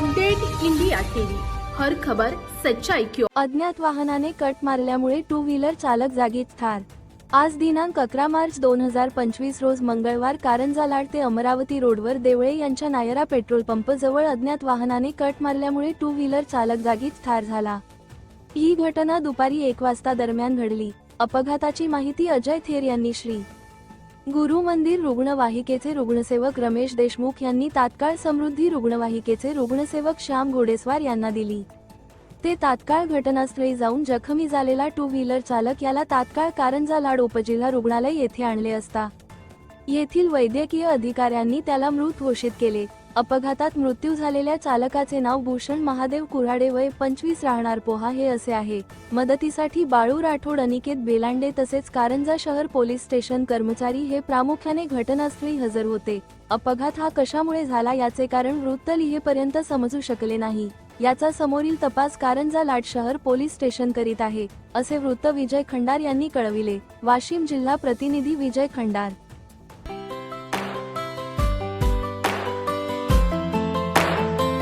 Update India TV. हर खबर सच्चाई क्यों अज्ञात वाहनाने कट मारल्यामुळे टू व्हीलर चालक जागीच ठार. आज दिनांक अकरा मार्च दोन हजार पंचवीस रोज मंगळवार कारंजा लाड ते अमरावती रोडवर देवळे यांच्या नायरा पेट्रोल पंप जवळ अज्ञात वाहनाने कट मारल्यामुळे टू व्हीलर चालक जागीच ठार झाला. ही घटना दुपारी एक वाजता दरम्यान घडली. अपघाताची माहिती अजय थेर यांनी श्री. गुरु मंदिर रुग्णवाहिकेचे रुग्णसेवक रमेश देशमुख यांनी तात्काळ समृद्धी रुग्णवाहिकेचे रुग्णसेवक श्याम घोडेस्वार यांना दिली. ते तात्काळ घटनास्थळी जाऊन जखमी झालेला टू व्हीलर चालक याला तात्काळ कारंजा लाड उपजिल्हा रुग्णालय येथे आणले असता. येथील वैद्यकीय अधिकाऱ्यांनी त्याला मृत घोषित केले. अपघातात मृत्यू झालेल्या चालकाचे नाव भूषण महादेव कुऱ्हाडे वय पंचवीस राहणार पोहा हे असे आहे. मदतीसाठी बाळू राठोड अनिकेत बेलांडे तसेच कारंजा शहर पोलीस स्टेशन कर्मचारी हे प्रामुख्याने घटनास्थळी हजर होते. अपघात हा कशामुळे झाला याचे कारण वृत्त लिहेपर्यंत समजू शकले नाही. याचा समोरील तपास कारंजा लाट शहर पोलीस स्टेशन करीत आहे असे वृत्त विजय खंडार यांनी कळविले. वाशिम जिल्हा प्रतिनिधी विजय खंडार.